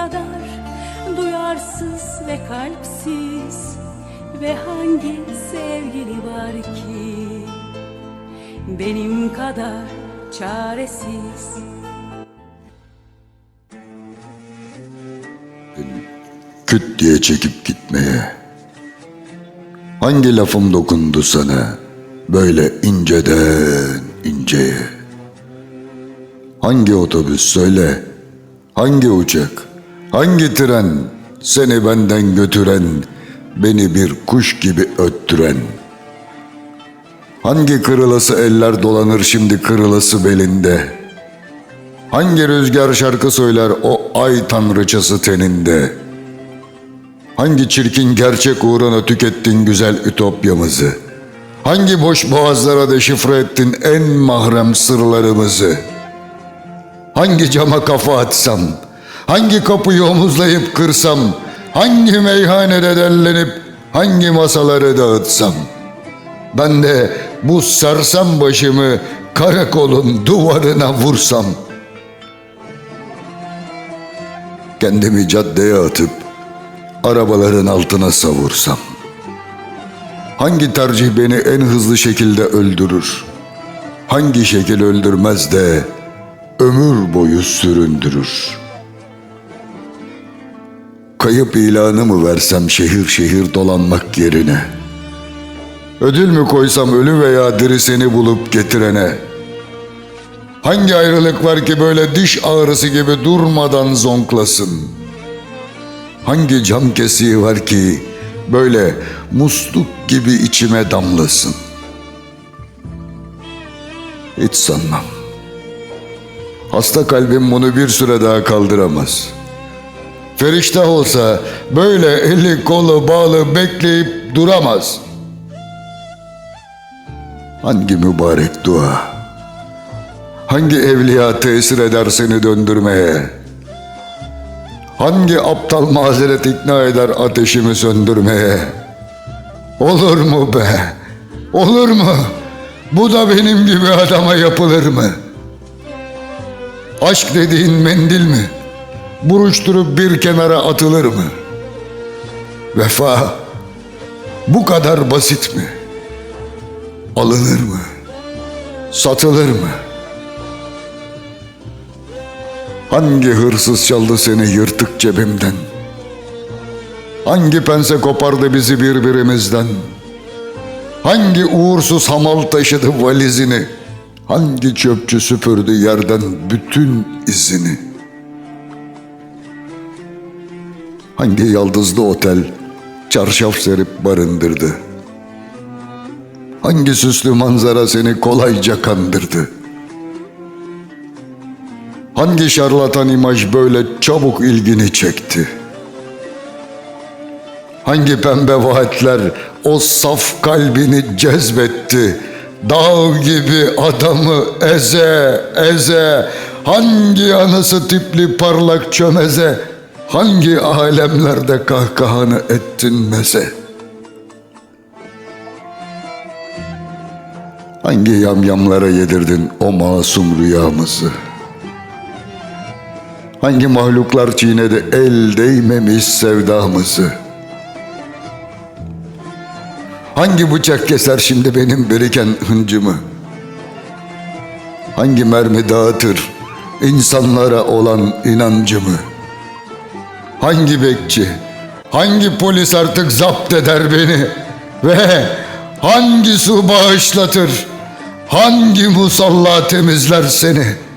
kadar duyarsız ve kalpsiz? Ve hangi sevgili var ki? Benim kadar çaresiz. Küt diye çekip gitmeye. Hangi lafım dokundu sana? Böyle inceden inceye? Hangi otobüs söyle, hangi uçak, hangi tren seni benden götüren, beni bir kuş gibi öttüren? Hangi kırılası eller dolanır şimdi kırılası belinde? Hangi rüzgar şarkı söyler o ay tanrıçası teninde? Hangi çirkin gerçek uğruna tükettin güzel ütopyamızı? Hangi boş boğazlara deşifre ettin en mahrem sırlarımızı? Hangi cama kafa atsam? Hangi kapıyı omuzlayıp kırsam? Hangi meyhanede dellenip hangi masaları dağıtsam? Ben de bu sersem başımı karakolun duvarına vursam. Kendimi caddeye atıp arabaların altına savursam. Hangi tercih beni en hızlı şekilde öldürür? Hangi şekil öldürmez de ömür boyu süründürür? Kayıp ilanı mı versem şehir şehir dolanmak yerine? Ödül mü koysam ölü veya diri seni bulup getirene? Hangi ayrılık var ki böyle diş ağrısı gibi durmadan zonklasın? Hangi cam kesiği var ki böyle musluk gibi içime damlasın? Hiç sanmam. Hasta kalbim bunu bir süre daha kaldıramaz. Feriştah olsa böyle eli kolu bağlı bekleyip duramaz. Hangi mübarek dua? Hangi evliya tesir eder seni döndürmeye? Hangi aptal mazeret ikna eder ateşimi söndürmeye? Olur mu be? Olur mu? Bu da benim gibi adama yapılır mı? Aşk dediğin mendil mi? Buruşturup bir kenara atılır mı? Vefa bu kadar basit mi? Alınır mı? Satılır mı? Hangi hırsız çaldı seni yırtık cebimden? Hangi pense kopardı bizi birbirimizden? Hangi uğursuz hamal taşıdı valizini? Hangi çöpçü süpürdü yerden bütün izini? Hangi yıldızlı otel çarşaf serip barındırdı? Hangi süslü manzara seni kolayca kandırdı? Hangi şarlatan imaj böyle çabuk ilgini çekti? Hangi pembe vaatler o saf kalbini cezbetti? Dağ gibi adamı eze eze Hangi anası tipli parlak çömeze Hangi alemlerde kahkahanı ettin meze Hangi yamyamlara yedirdin o masum rüyamızı Hangi mahluklar çiğnedi el değmemiş sevdamızı? Hangi bıçak keser şimdi benim biriken hıncımı? Hangi mermi dağıtır insanlara olan inancımı? Hangi bekçi, hangi polis artık zapt eder beni? Ve hangi su bağışlatır, hangi musalla temizler seni?''